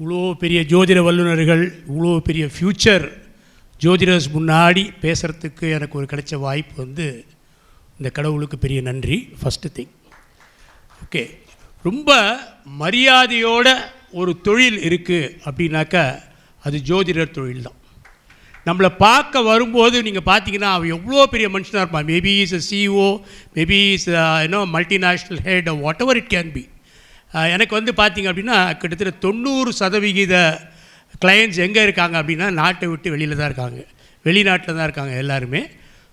இவ்வளோ பெரிய ஜோதிட வல்லுநர்கள் இவ்வளோ பெரிய ஃப்யூச்சர் ஜோதிடர்ஸ் முன்னாடி பேசுகிறதுக்கு எனக்கு ஒரு கிடைச்ச வாய்ப்பு வந்து இந்த கடவுளுக்கு பெரிய நன்றி. ஃபஸ்ட்டு திங் ஓகே ரொம்ப மரியாதையோட ஒரு தொழில் இருக்குது அப்படின்னாக்கா அது ஜோதிடர் தொழில் தான் நம்மளை பார்க்க வரும்போது நீங்கள் பார்த்தீங்கன்னா அவன் எவ்வளோ பெரிய மனுஷனாக இருப்பான். Maybe is a CEO maybe is you know multinational head whatever it can be எனக்கு வந்து பார்த்தீங்க அப்படின்னா கிட்டத்தட்ட தொண்ணூறு சதவிகித கிளையண்ட்ஸ் எங்கே இருக்காங்க அப்படின்னா நாட்டை விட்டு வெளியில் தான் இருக்காங்க. வெளிநாட்டில் தான் இருக்காங்க எல்லாருமே.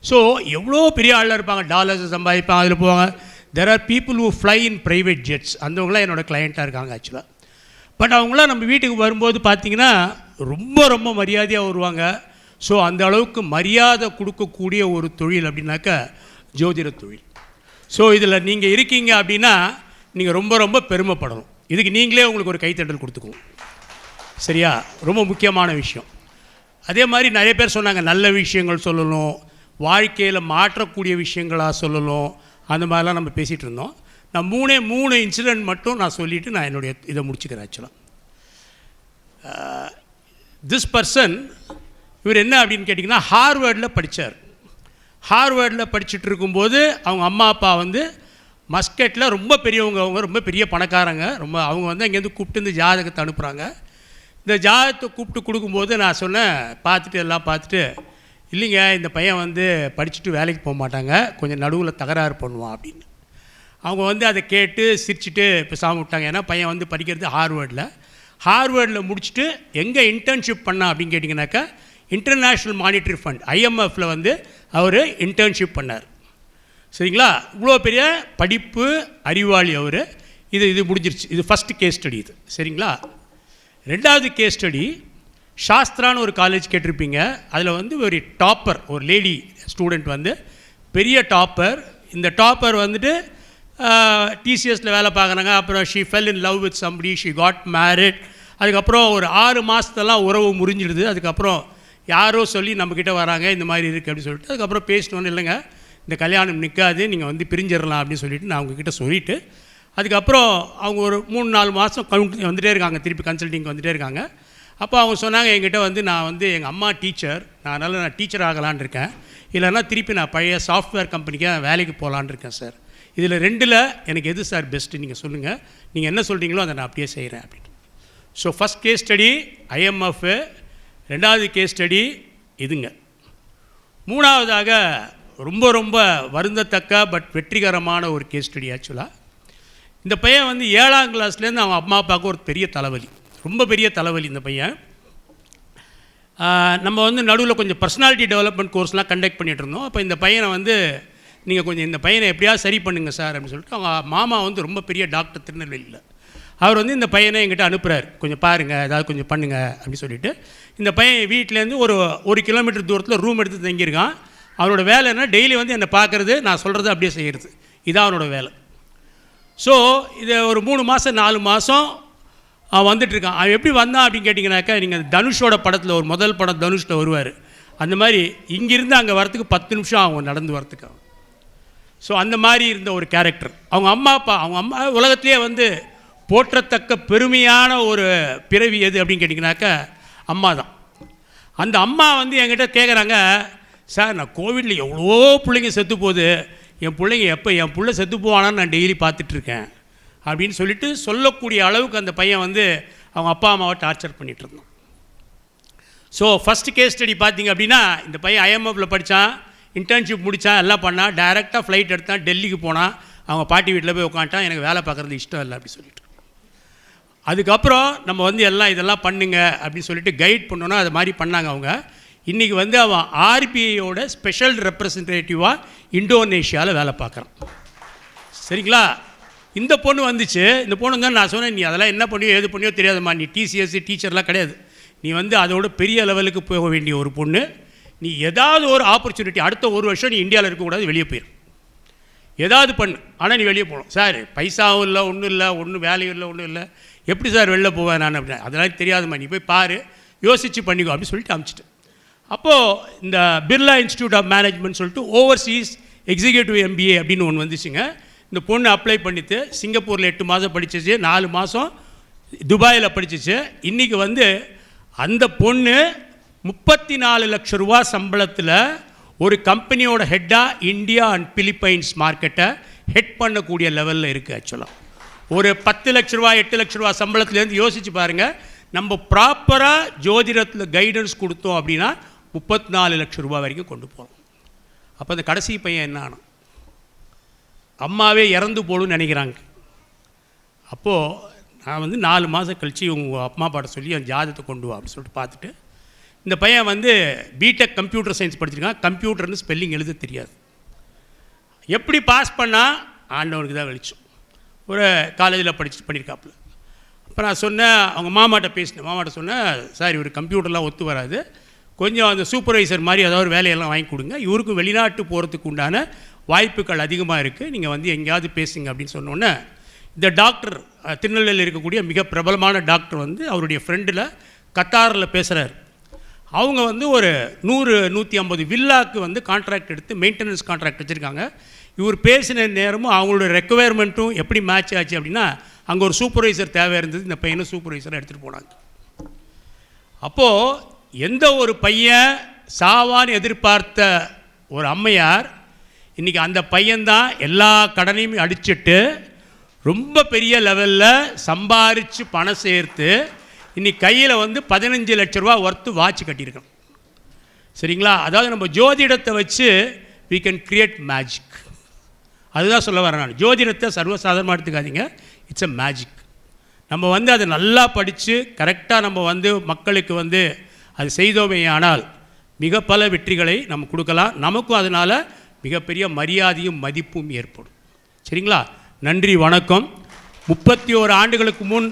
ஸோ எவ்வளோ பெரிய ஆளாக இருப்பாங்க? டாலர்ஸ் சம்பாதிப்பாங்க அதில் போவாங்க. There are people who fly in private jets அந்தவங்களாம் என்னோடய கிளையண்ட்டாக இருக்காங்க ஆக்சுவலாக பட் அவங்களாம் நம்ம வீட்டுக்கு வரும்போது பார்த்திங்கன்னா ரொம்ப ரொம்ப மரியாதையாக வருவாங்க. ஸோ அந்த அளவுக்கு மரியாதை கொடுக்கக்கூடிய ஒரு தொழில் அப்படின்னாக்கா ஜோதிட தொழில். ஸோ இதில் நீங்கள் இருக்கீங்க அப்படின்னா நீங்கள் ரொம்ப ரொம்ப பெருமைப்படணும். இதுக்கு நீங்களே உங்களுக்கு ஒரு கைத்தட்டல் கொடுத்துக்குவோம் சரியா? ரொம்ப முக்கியமான விஷயம். அதே மாதிரி நிறைய பேர் சொன்னாங்க நல்ல விஷயங்கள் சொல்லணும் வாழ்க்கையில் மாற்றக்கூடிய விஷயங்களாக சொல்லணும் அந்த மாதிரிலாம் நம்ம பேசிகிட்டு இருந்தோம். நான் மூணே மூணு இன்சிடெண்ட் மட்டும் நான் சொல்லிவிட்டு நான் என்னுடைய இதை முடிச்சுக்கிறேன் ஆக்சுவலாக திஸ் பர்சன் இவர் என்ன அப்படின்னு கேட்டிங்கன்னா ஹார்வர்டில் படித்தார் ஹார்வர்டில் படிச்சுட்டு இருக்கும்போது அவங்க அம்மா அப்பா வந்து மஸ்கட்டில் ரொம்ப பெரியவங்க அவங்க ரொம்ப பெரிய பணக்காரங்க. ரொம்ப அவங்க வந்து அங்கேருந்து கூப்பிட்டு இந்த ஜாதகத்தை அனுப்புகிறாங்க இந்த ஜாதகத்தை கூப்பிட்டு கொடுக்கும்போது நான் சொன்னேன் பார்த்துட்டு எல்லாம் பார்த்துட்டு இல்லைங்க இந்த பையன் வந்து படிச்சுட்டு வேலைக்கு போக மாட்டாங்க. கொஞ்சம் நடுவில் தகராறு பண்ணுவான் அப்படின்னு. அவங்க வந்து அதை கேட்டு சிரிச்சுட்டு பேசாமல் விட்டாங்க. ஏன்னா பையன் வந்து படிக்கிறது ஹார்வர்டில். ஹார்வர்டில் முடிச்சுட்டு எங்கே இன்டர்ன்ஷிப் பண்ணா அப்படின்னு கேட்டிங்கனாக்கா இன்டர்நேஷ்னல் மானிட்டரி ஃபண்ட் ஐஎம்எஃப்பில் வந்து அவர் இன்டர்ன்ஷிப் பண்ணார். சரிங்களா? இவ்வளோ பெரிய படிப்பு அறிவாளி அவர். இது இது முடிஞ்சிருச்சு. இது ஃபஸ்ட்டு கேஸ் ஸ்டடி இது. சரிங்களா? ரெண்டாவது கேஸ் ஸ்டடி சாஸ்திரான்னு ஒரு காலேஜ் கேட்டிருப்பீங்க. அதில் வந்து ஒரு டாப்பர் ஒரு லேடி ஸ்டூடெண்ட் வந்து பெரிய டாப்பர் இந்த டாப்பர் வந்துட்டு டிசிஎஸில் வேலை பார்க்குறாங்க. அப்புறம் she fell in love with somebody she got married அதுக்கப்புறம் ஒரு ஆறு மாதத்தெல்லாம் உறவு முறிஞ்சிடுது. அதுக்கப்புறம் யாரோ சொல்லி நம்மக்கிட்ட வராங்க இந்த மாதிரி இருக்குது அப்படின்னு சொல்லிட்டு. அதுக்கப்புறம் பேசணுன்னு இல்லைங்க. இந்த கல்யாணம் நிற்காது நீங்கள் வந்து பிரிஞ்சிடலாம் அப்படின்னு சொல்லிட்டு நான் அவங்கக்கிட்ட சொல்லிவிட்டு அதுக்கப்புறம் அவங்க ஒரு மூணு நாலு மாதம் கவுண்ட் வந்துகிட்டே இருக்காங்க திருப்பி கன்சல்டிங் வந்துகிட்டே இருக்காங்க. அப்போ அவங்க சொன்னாங்க என்கிட்ட வந்து நான் வந்து எங்கள் அம்மா டீச்சர் நான் அதனால் நான் டீச்சர் ஆகலான் இருக்கேன். இல்லைன்னா திருப்பி நான் பழைய சாஃப்ட்வேர் கம்பெனிக்கு வேலைக்கு போகலான்னு இருக்கேன் சார் இதில் ரெண்டில் எனக்கு எது சார் பெஸ்ட்டு நீங்கள் சொல்லுங்கள் நீங்கள் என்ன சொல்கிறீங்களோ அதை நான் அப்படியே செய்கிறேன் அப்படின்னு. So first case study IMF ரெண்டாவது கேஸ் ஸ்டடி இதுங்க. மூணாவதாக ரொம்ப ரொம்ப வருந்தத்தக்க பட் வெற்றிகரமான ஒரு கேஸ் ஸ்டடி ஆக்சுவலாக இந்த பையன் வந்து ஏழாம் கிளாஸ்லேருந்து அவன் அம்மா அப்பாவுக்கு ஒரு பெரிய தலைவலி. ரொம்ப பெரிய தலைவலி இந்த பையன். நம்ம வந்து நடுவில் கொஞ்சம் பர்சனாலிட்டி டெவலப்மெண்ட் கோர்ஸ்லாம் கண்டக்ட் பண்ணிகிட்டு இருந்தோம். அப்போ இந்த பையனை வந்து நீங்கள் கொஞ்சம் இந்த பையனை எப்படியாவது சரி பண்ணுங்கள் சார் அப்படின்னு சொல்லிட்டு அவங்க மாமா வந்து ரொம்ப பெரிய டாக்டர் திருநெல்வேலியில். அவர் வந்து இந்த பையனை எங்கிட்ட அனுப்புகிறார் கொஞ்சம் பாருங்கள் ஏதாவது கொஞ்சம் பண்ணுங்கள் அப்படின்னு சொல்லிட்டு. இந்த பையன் வீட்டிலேருந்து ஒரு ஒரு கிலோமீட்டர் தூரத்தில் ரூம் எடுத்து தங்கியிருக்கான். அவனோட வேலை என்ன? டெய்லி வந்து என்னை பார்க்குறது நான் சொல்கிறது அப்படியே செய்கிறது இதான் அவனோட வேலை. ஸோ இதை ஒரு மூணு மாதம் நாலு மாதம் அவன் வந்துட்டுருக்கான் அவன் எப்படி வந்தான் அப்படின்னு கேட்டிங்கனாக்கா நீங்கள் தனுஷோட படத்தில் ஒரு முதல் படம் தனுஷில் வருவார். அந்த மாதிரி இங்கிருந்து அங்கே வரத்துக்கு பத்து நிமிஷம் அவங்க நடந்து வரத்துக்கு அவன் ஸோ அந்த மாதிரி இருந்த ஒரு கேரக்டர் அவங்க அம்மா அப்பா அவங்க அம்மா உலகத்திலே வந்து போற்றத்தக்க பெருமையான ஒரு பிறவி எது அப்படின்னு கேட்டிங்கனாக்கா அம்மா தான் அந்த அம்மா வந்து என்கிட்ட கேட்குறாங்க சார் நான் கோவிடில் எவ்வளோ பிள்ளைங்க செத்து போகுது. என் பிள்ளைங்க எப்போ என் பிள்ளை செத்து போவானான்னு நான் டெய்லி பார்த்துட்ருக்கேன் அப்படின்னு சொல்லிட்டு சொல்லக்கூடிய அளவுக்கு அந்த பையன் வந்து அவங்க அப்பா அம்மாவை டார்ச்சர் பண்ணிகிட்டு இருந்தான். ஸோ ஃபஸ்ட் கேஸ் ஸ்டடி பார்த்தீங்க அப்படின்னா இந்த பையன் ஐஎம்எஃப்பில் படித்தான் இன்டர்ன்ஷிப் முடித்தான் எல்லாம் பண்ணான் டைரெக்டாக ஃப்ளைட் எடுத்தான் டெல்லிக்கு போனான் அவங்க பாட்டி வீட்டில் போய் உட்காந்துட்டான் எனக்கு வேலை பார்க்குறது இஷ்டம் இல்லை அப்படின்னு சொல்லிட்டு. அதுக்கப்புறம் நம்ம வந்து எல்லாம் இதெல்லாம் பண்ணுங்க அப்படின்னு சொல்லிட்டு கைட் பண்ணோன்னா அது மாதிரி பண்ணாங்க அவங்க. இன்றைக்கி வந்து அவன் ஆர்பிஐயோட ஸ்பெஷல் ரெப்ரசன்டேட்டிவாக இந்தோனேஷியாவில் வேலை பார்க்குறான். சரிங்களா? இந்த பொண்ணு வந்துச்சு. இந்த பொண்ணு தான் நான் சொன்னேன் நீ அதெல்லாம் என்ன பண்ணியோ ஏது பண்ணியோ தெரியாதும்மா. நீ டிசிஎஸ்சி டீச்சர்லாம் கிடையாது. நீ வந்து அதோட பெரிய லெவலுக்கு போக வேண்டிய ஒரு பொண்ணு. நீ ஏதாவது ஒரு ஆப்பர்ச்சுனிட்டி அடுத்த ஒரு வருஷம் நீ இந்தியாவில் இருக்கக்கூடாது வெளியே போயிடும் ஏதாவது பண்ணு. ஆனால் நீ வெளியே போகணும். சார் பைசாவும் இல்லை ஒன்றும் இல்லை ஒன்றும் வேலையும் இல்லை ஒன்றும் இல்லை. எப்படி சார் வெளில போவேன் நான்? அப்படின்னா அதெல்லாம் தெரியாதும்மா. நீ போய் பாரு. யோசித்து பண்ணிக்கோ. அப்படின்னு சொல்லிட்டு அனுப்பிச்சிட்டேன் அப்போது இந்த பிர்லா இன்ஸ்டியூட் ஆஃப் மேனேஜ்மெண்ட் சொல்லிட்டு ஓவர்சீஸ் எக்ஸிக்யூட்டிவ் எம்பிஏ அப்படின்னு ஒன்று வந்துச்சுங்க. இந்த பொண்ணு அப்ளை பண்ணிட்டு சிங்கப்பூரில் எட்டு மாதம் படிச்சிச்சு நாலு மாதம் துபாயில் படிச்சிச்சு. இன்றைக்கி வந்து அந்த பொண்ணு முப்பத்தி நாலு லட்ச ரூபா சம்பளத்தில் ஒரு கம்பெனியோட ஹெட்டாக இந்தியா அண்ட் பிலிப்பைன்ஸ் மார்க்கெட்டை ஹெட் பண்ணக்கூடிய லெவலில் இருக்குது ஆக்சுவலாக ஒரு பத்து லட்ச ரூபா எட்டு லட்ச ரூபா சம்பளத்துலேருந்து யோசிச்சு பாருங்கள் நம்ம ப்ராப்பராக ஜோதிடத்தில் கைடன்ஸ் கொடுத்தோம் அப்படின்னா முப்பத்தி நாலு லட்சம் ரூபா வரைக்கும் கொண்டு போகலாம் அப்போ அந்த கடைசி பையன் என்ன ஆனான்? அம்மாவே இறந்து போகணும்னு நினைக்கிறாங்க. அப்போது நான் வந்து நாலு மாதம் கழித்து உங்கள் அம்மா பாட்ட சொல்லி அந்த ஜாதகத்தை கொண்டு வா அப்படின்னு சொல்லிட்டு பார்த்துட்டு இந்த பையன் வந்து பிடெக் கம்ப்யூட்டர் சயின்ஸ் படிச்சிருக்கான். கம்ப்யூட்டர்னு ஸ்பெல்லிங் எழுத தெரியாது. எப்படி பாஸ் பண்ணால் ஆண்டவனுக்கு தான் வெளிச்சம். ஒரு காலேஜில் படிச்சு பண்ணியிருக்காப்புல அப்புறம் நான் சொன்னேன் அவங்க மாமாட்ட பேசினேன். மாமாட்ட சொன்னேன் சார் இவர் கம்ப்யூட்டர்லாம் ஒத்து வராது. கொஞ்சம் அந்த சூப்பர்வைசர் மாதிரி ஏதாவது வேலையெல்லாம் வாங்கி கொடுங்க. இவருக்கும் வெளிநாட்டு போகிறதுக்கு உண்டான வாய்ப்புகள் அதிகமாக இருக்குது நீங்கள் வந்து எங்கேயாவது பேசுங்க அப்படின்னு சொன்னோன்னே இந்த டாக்டர் திருநெல்வேலியில் இருக்கக்கூடிய மிக பிரபலமான டாக்டர் வந்து அவருடைய ஃப்ரெண்டில் கத்தாரில் பேசுகிறார் அவங்க வந்து ஒரு நூறு நூற்றி ஐம்பது வில்லாக்கு வந்து கான்ட்ராக்ட் எடுத்து மெயின்டெனன்ஸ் கான்ட்ராக்ட் வச்சுருக்காங்க. இவர் பேசின நேரமும் அவங்களோட ரெக்குவயர்மெண்ட்டும் எப்படி மேட்ச் ஆச்சு அப்படின்னா அங்கே ஒரு சூப்பர்வைசர் தேவை இருந்தது. இந்த பையனும் சூப்பர்வைசராக எடுத்துகிட்டு போனாங்க. அப்போது எந்த ஒரு பையன் சாவான்னு எதிர்பார்த்த ஒரு அம்மையார் இன்றைக்கி அந்த பையன்தான் எல்லா கடனையும் அடிச்சிட்டு ரொம்ப பெரிய லெவலில் சம்பாரித்து பணம் சேர்த்து இன்றைக்கி கையில் வந்து பதினஞ்சு லட்ச ரூபா ஒர்த்து வாட்ச் கட்டியிருக்கோம் சரிங்களா? அதாவது நம்ம ஜோதிடத்தை வச்சு வி கேன் கிரியேட் மேஜிக் அதுதான் சொல்ல வரேன் நான். ஜோதிடத்தை சர்வசாதாரணமாக எடுத்துக்காதீங்க. இட்ஸ் எ மேஜிக் நம்ம வந்து அதை நல்லா படித்து கரெக்டாக நம்ம வந்து மக்களுக்கு வந்து அது செய்தோமே ஆனால் மிக பல வெற்றிகளை நம்ம கொடுக்கலாம். நமக்கும் அதனால் மிகப்பெரிய மரியாதையும் மதிப்பும் ஏற்படும். சரிங்களா? நன்றி வணக்கம். முப்பத்தி ஓரு ஆண்டுகளுக்கு முன்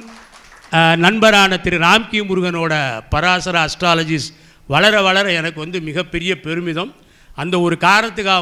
நண்பரான திரு ராம்கி முருகனோட பராசர அஸ்ட்ராலஜிஸ் வளர வளர எனக்கு வந்து மிகப்பெரிய பெருமிதம். அந்த ஒரு காரணத்துக்காக